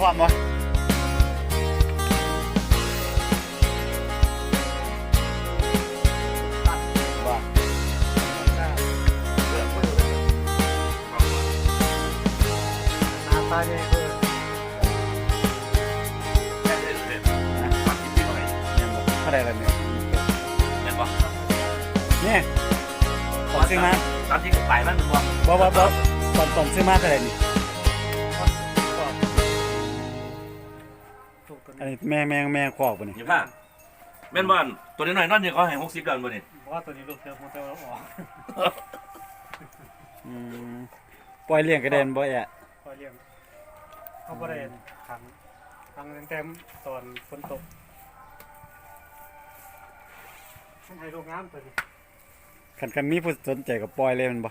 โฆษณาขายความบ่ว่าหน้าตาเนี่ยคือเท่าไหร่ละเนี่ยเนี่ยตอนซื้อมาตอนที่ขายมันเป็นว่าบ่บ่บ่ตอนตอนซื้อมาเท่าไหร่นี่ อันนี้นี้แม่แม่แม่คอกบ่นี่อยู่ผ้าแม่นบ้านตัวนี้หน่อยนั่นยังเขาให้หกสิบดอลลาร์นี่บอกว่าตัวนี้ลูกเธอมันจะออกอืมปล่อยเลี้ยงก็ได้บ่แอะคอยเลี้ยงเขาบริเวณขังขังตั้งแต่ตอนฝนตกมันให้ลูกน้ำตัวนี้คันคันมีผู้สนใจก็ปล่อยเลยแมันบ่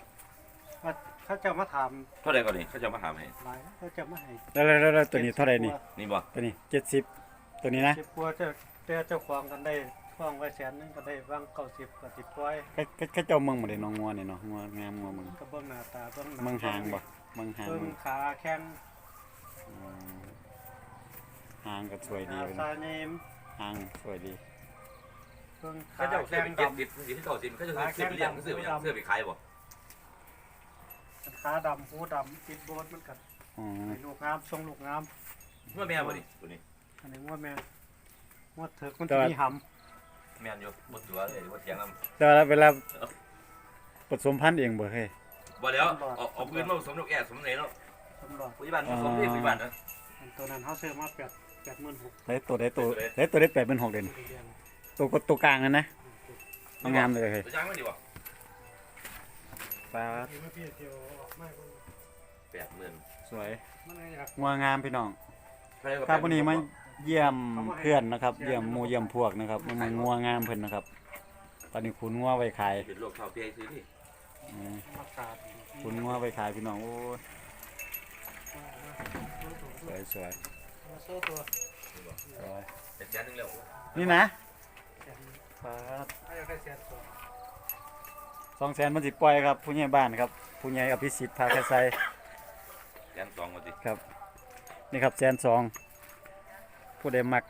ว่า เขาจะมาถามเท่าไหร่ก่อนนี่เขาจะมาถามให้หลายเขาจะมาให้แล้วแล้วแล้วแล้วตัวนี้เท่าไหร่นี่ นี่บ่ตัวนี้70ตัวนี้นะสิบกว่าเจ้าเจ้าเจ้าของกันได้ฟ้องไว้แสนหนึงก็ได้วางเก้าสิบกับสิบร้อยก็ก็ก็เจ้าเมืองบ่ได้น้องงัวนี่เนาะงัวงามงัวเมืองก็เบิ่งหน้าตาเบิ่งน้เมืองหางบ่เมืองหางเบิ่งเมืองขาแข้งอืมหางก็สวยดีขาเลยตานะเนมหางสวยดีเบิ่งเขาขาจะซื้แข้องเป็นดเจ็ดสิบสี่ที่เก้าสิบเขาจะซื้อไปเลี้ยงซื้อไปยังซื้อไปขายบ่ำ ขาดำหูดำติดโบนมันกันอ๋อให้ลูกงามทรงลูกงามเมื่อแม่บ่นี่ตัวนี้อันนี้งวดแม่งวดเถิกมันจะมีหแม่นอยู่บนตัวเลยบนเสียงนแต่ว่าเวลาผสมพันธุ์เองบ่เฮ้ยำบ่แล้วเอาเอาปืนมาผสมลูกแอร์สมไหนเนาะำสำหรับปัจจุบันผสมที่ปัจจุบันนะอันตัวนั้นเขาซื้อมาแปดแปดหมื่นหกได้ตัวได้ตัวได้ตัวได้แปดเป็นหกเด่นเดือนตัวก็ตัวกลางนั่นนะเอางามเลยเฮ้ย ตัวจ้างไม่ดีบ่ ปลานี่มันพี่เดียวออกมากแปดหมื่นสวยมันอะไรอยากงัวงามพี่น้องครับวันนี้มาเยี่ยมเพื่อนนะครับ เยี่ยมหมู่เยี่ยมพวกนะครับมันมางัวงามเพิ่นนะครับ ตอนนี้ขุนงัวไว้ขายเป็นโรคเท่าเทียซื้อที่อืมมาขาดขุนงัวไว้ขายพี่น้องโอ้ยสวยสวยมาโซ่ตัวสวยเป็นแสนนึงแล้วนี่นะแสนปลาถ้าอยากได้แสนสองสองแสนมันสิปล่อยครับ ผู้ใหญ่บ้านครับผู้ใหญ่อภิสิทธิ์พาแคไซแสนสองมาสิครับ นี่ครับแสนสองผู้ใดมัก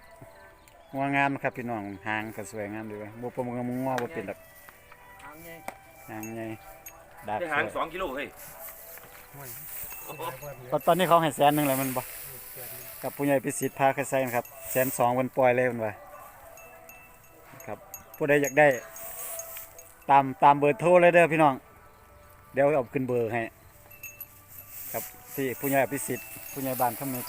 งัวงามนะครับพี่น้องหางก็สวยงามดีเว้ยบ่ประมงกับงัวบ่เป็นดอกหางไงหางใหญ่ดาบได้สหางวยสองกิโลเฮ้ยห่วยตอนตอนนี้เขาให้แสนหนึงแล้วแมันบ่แสนกับผู้ใหญ่พิสิทธิ์พาแคไซนะครับแสนสองมันปล่อยเลยมันว่าครับผู้ใดอยากได้ ตามตามเบอร์โทรเลยเด้อพี่น้อง เดี๋ยวเอาขึ้นเบอร์ให้ครับที่ผู้ใหญ่พิสิทธิ์ผู้ใหญ่บ้านขมิก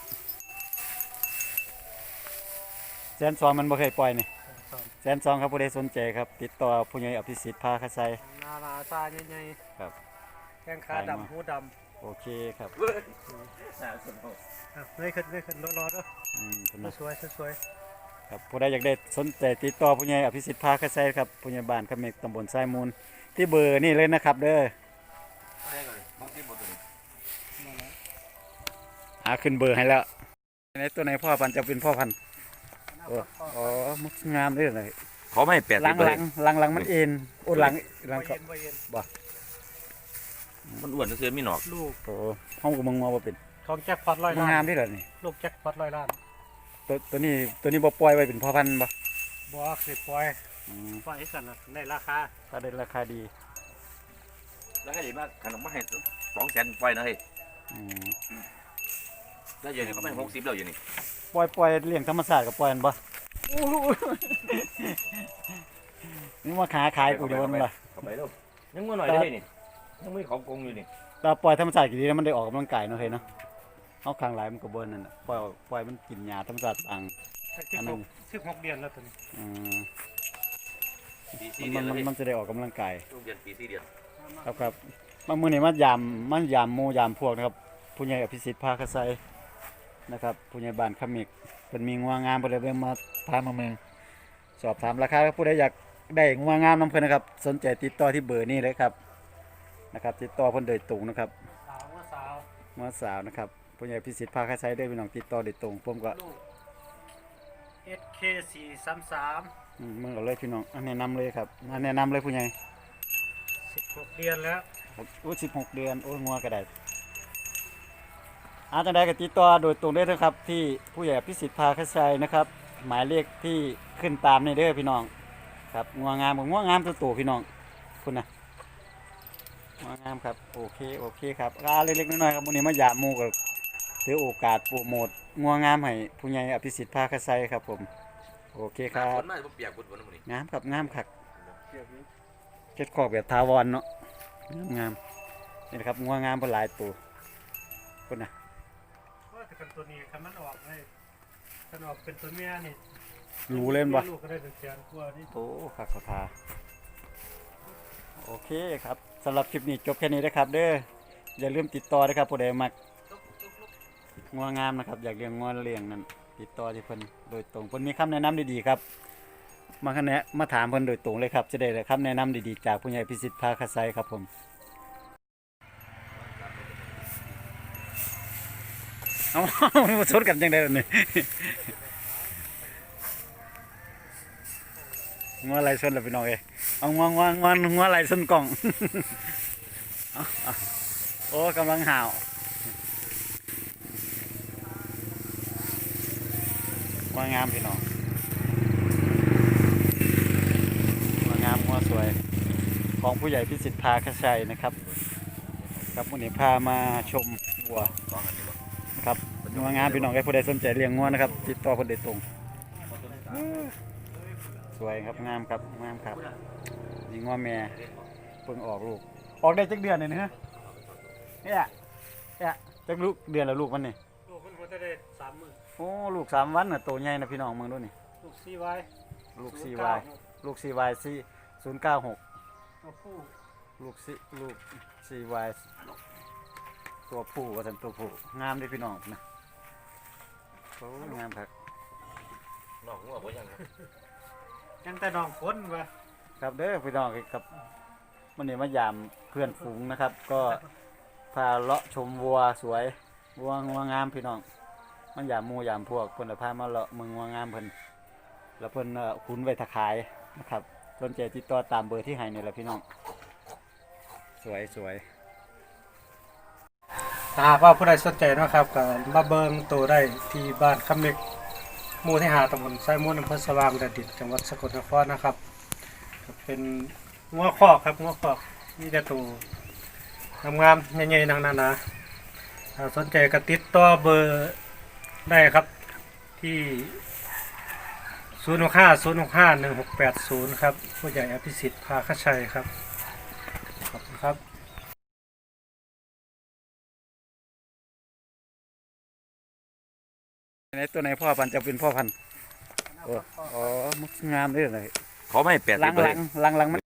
แสนสองมันบ่เคยปล่อยนี่สองแสนสองครับผู้ใดสนใจครับ ติดต่อผู้ใหญ่อภิสิทธิ์พาคาไซหนาหนาตาใหญ่ครับ ๆแข้งขาดำหูดโอเคครับน่าสนใจำอะเลยขึ้นเลยขึ้นรอๆเด้อืมขอบคุณอสวยๆสวย ครับผู้ใดอยากได้สนใจติดต่อผู้ใหญ่อภิสิทธิ์พาคาไซครับผู้ใหญ่บ้านขมิกตำบลทรายมูล ที่เบอร์นี่เลยนะครับเด้ออะไรก่อนบางทีบ่ตัวนี้ๆมาแล้วหาขึ้นเบอร์ให้แล้วในตัวไหนพ่อพันธุ์จะเป็นพ่อพันธุ์โอ้อ๋อมันงามเลยเลยเขาไม่แปดหลัสิบงเลหลัยงหลังหลังมันเอ็นโอ้หลังหลังบ่ก็เย็นบ่เย็นมันอ้วนเสื้อมีหนอกลูกโอ้ห้องกับมึงมาบ่เป็นของแจ็คพอตร้อยมันล้านงามที่เหรอนี่ลูกแจ็คพอตร้อยล้าน ตัวตัวนี้ตัวนี้บ่ปล่อยไว้เป็นพ่อพันธุ์บ่บ่คือปล่อยอืมปล่อยให้สั่นน่ะได้ราคาถ้าได้ราคาดีแล้วให้ดีมากขนมมาให้สองแสนปล่อยนะเฮ้ยอืมแล้วอยู่นี่เขาไม่หกสิบแล้วอยู่นี่ปล่อยปล่อยเลี้ยงธรรมชาติกับปล่อยมันบ่นี่มาขาขายกูเดี๋ยวมันล่ะเข้าไปแล้วยังมือหน่อยได้นี่ยังไม่ของกงอยู่นี่แต่ปล่อยธรรมชาติกี่ดีแล้วมันได้ออกกำลังกายเนาะเฮ้ยเนาะ เอาข้างหลายมันก็บ่นั่นน่ะปล่อยปล่อยมันกินหญ้าธรรมชาติบางสิบอันหนั้กนสิบหกเดือนแล้วตัวนี้อืมปีสี่มัเดือนนมันเลยมันจะได้ออกกำลังกายช่วงเดือนปีสี่เดือนครับครับบางมื้อนี่มันยามมันยามหมู่ยามพวกนะครับ ผู้ใหญ่อภิสิทธิ์พาคไซนะครับ ผู้ใหญ่บ้านขมิกเป็นมีงัวงามเพิ่นเลยเบิ่งมาพามาเมือง สอบถามราคาครับผู้ใดอยากได้งัวงามน้ำเพิ่นนะครับ สนใจติดต่อที่เบอร์นี้เลยครับนะครับ ติดต่อเพิ่นโดยตรงนะครับสาวว่าสาวงัวสาวนะครับ ผู้ใหญ่พิสิทธิ์พาคไซได้พี่น้องติดต่อโดยตรงผมก็ลูก SK สี่สามสามอืมมึงก็เลยพี่น้องอันแนะนำเลยครับอันแนะนำเลยผู้ใหญ่สิบหกเดือนแล้ว โอ้สิบหกเดือนโอ้ยงัวก็ได้อาจจะได้กับติดต่อโดยตรงได้นะครับ ที่ผู้ใหญ่พิสิทธิ์พาคชัยนะครับ หมายเลขที่ขึ้นตามในเด้อพี่น้องครับงัวงามผมงัวงามตัวโตพี่น้องคุณนะงัวงามครับโอเคโอเคครับอ่าเล็กๆน้อยๆครับวันนี้มาหยาหมูกับ ถือโอกาสโปรโมทงัวงามให้ผู้ใหญ่อภิสิทธิ์พาคชัยครับผม โอเคคหน้ารัฝบนมาจะเปียกบุญวันนี้งามครับงามคักเกี่ยวนี้เก็ดขอกแบบทาวรเนาะงามงามนี่นะครับงัวงามเป็นหลายตัวคุณนะว่าแต่กันตัวนี้คันมันออกให้คันออกเป็นตัวเมียนี่รู้เล่นปะ ลูกก็ได้เป็นแสนกว่านี่ โอ้ขักเขาทาโอเคครับสำหรับคลิปนี้จบแค่นี้นะครับ เด้ออย่าลืมติดต่อนะครับผู้ใดมัก งัวงามนะครับ อยากเลี้ยงงัวเลี้ยงนั่นติดต่อที่เพิ่นโดยตรงเพิ่นมีคำแนะนำดีๆครับ มาคะแนนมาถามเพิ่นโดยตรงเลยครับ จะได้คำแนะนำดีๆจากผู้ใหญ่พิสิทธิ์ภาคไซครับผมเอามาชนกันจังได้เลยงัวไหลส้นล้วพี่น้องเอ้ยเอางัวงัวงัวงัวไหลส้นกล่องโอ้กำลังห่าว งัวงามพี่น้องงัวงามงัวสวย ของผู้ใหญ่พิสิทธิ์พาคชัยนะครับ ครับวันนี้พามาชมวัวนะครับงัวงามพี่น้องใครผู้ใดสนใจเลี้ยงงัวนะครับ ติดต่อคนใดตรง สวยครับงามครับงามครับนี่งัวแม่เพิ่งออกลูก ออกได้จักเดือนเลยนะฮะเนี่ยเนี่ยจักลูกเดือนละลูกมันนี่ ได้สามหมื่นโอ้ลูกสามวันน่ะโตใหญ่นะพี่น้องเมืองด้วยนี่ลูกซีไว้ลูกซีวายลูกซีวายซีศูนย์เก้าหกตัวผู้ลูกซีลูกซีวายตัวผู้ว่าสันตัวผู้งามเด้พี่น้องนะโอ้งามครับน้องงัวบ่ยังยังแต่น้องคนวะครับเด้อพี่น้องครับวันนี้มายามเพื่อนฝูงนะครับ ก็พาเลาะชมวัวสวยวัวงัวงามพี่น้อง มันยามมูยามพวกเพิ่นละพามาเลาะเมืองงัวงามเพิ่นแล้วเพิ่นเอ่อขุนไว้ถขายนะครับสนใจติดต่อตามเบอร์ที่ให้นี่แหละพี่น้อง สวยสวยถ้าหากว่าผู้ใดสนใจนะครับก็มาเบิ่งตัวได้ที่บ้านคำเม็กหมู่ที่หาตำบลไซมูลอำเภอสว่างแดนดินจังหวัดสกลนครนะครับ เป็นงัวคอกครับงัวคอกมีแต่ตัวงามๆใหญ่ๆนางนานาถ้าสนใจก็ติดต่อเบอร์ ได้ครับที่0 6 5 0 6 5 1 6 8 0ครับ ผู้ใหญ่อภิสิทธิ์ภาคชัยครับ ขอบคุณครับในตัวไหนพ่อพันธุ์จะเป็นพ่อพันธุ์โอ้อ๋อมันงามเด้อเลยเขาไม่ให้แปดหลัสิบงเลหลัยงหลังหลังมัน